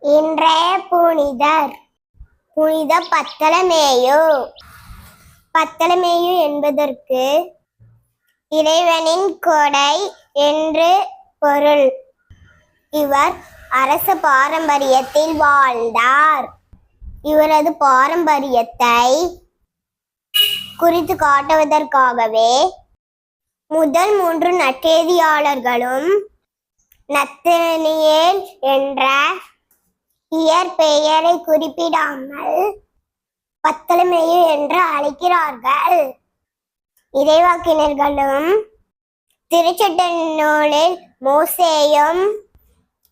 இன்றைய புனிதர். புனித பத்தலமேயு. பத்தலமேயு என்பதற்கு இறைவனின் கொடை என்று பொருள். இவர் அரச பாரம்பரியத்தில் வாழ்ந்தார். இவரது பாரம்பரியத்தை குறித்து காட்டுவதற்காகவே முதல் மூன்று நற்செய்தியாளர்களும் நத்தனியேல் என்ற இயற்பெயரை குறிப்பிடாமல் பத்தலமேயு என்று அழைக்கிறார்கள். இறைவாக்கினர்களும் திருச்சட்ட நூலில் மோசேயும்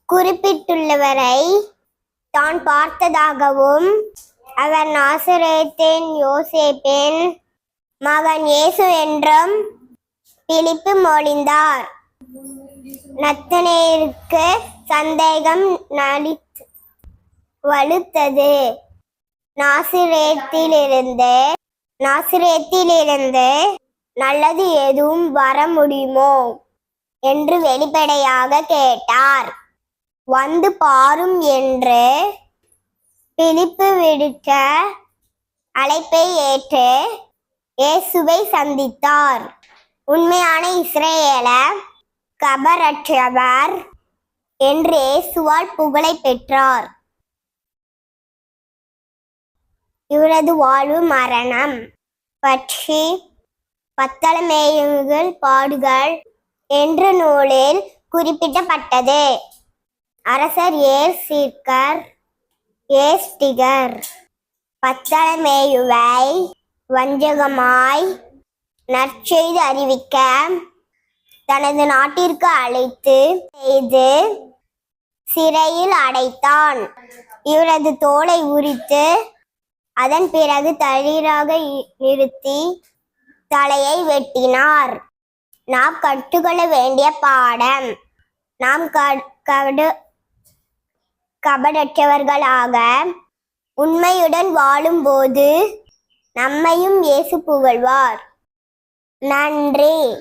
குறிப்பிட்டுள்ளவரை தான் பார்த்ததாகவும் அவர் நாசரேத்தின் யோசேப்பின் மகன் இயேசு என்றும் பிழிப்பு மொழிந்தார். நத்தனேருக்கு சந்தேகம் நடி வலுத்தது. நாசிரேத்திலிருந்து நாசிரேத்திலிருந்து நல்லது எதுவும் வர முடியுமோ? என்று வெளிப்படையாக கேட்டார். வந்து பாரும் என்று பிலிப்பு விடுத்த அழைப்பை ஏற்று இயேசுவை சந்தித்தார். உண்மையான இஸ்ரேல கபரற்றவர் என்று இயேசுவால் புகழை பெற்றார். இவரது வாழ்வு மரணம். பற்றி பத்தளமேயுகள் பாடுகள் என்ற நூலில் குறிப்பிடப்பட்டது. அரசர் ஏர்சீர்கர் ஏஸ்டிகர் பத்தளமேயுவை வஞ்சகமாய் நற்செய்து அறிவிக்க தனது நாட்டிற்கு அழைத்து செய்து சிறையில் அடைத்தான். இவரது தோலை உரித்து அதன் பிறகு தளிராக நிறுத்தி தலையை வெட்டினார். நாம் கற்றுக்கொள்ள வேண்டிய பாடம். நாம் க- கடு கபடற்றவர்களாக உண்மையுடன் வாழும்போது நம்மையும் இயேசு புகழ்வார். நன்றி.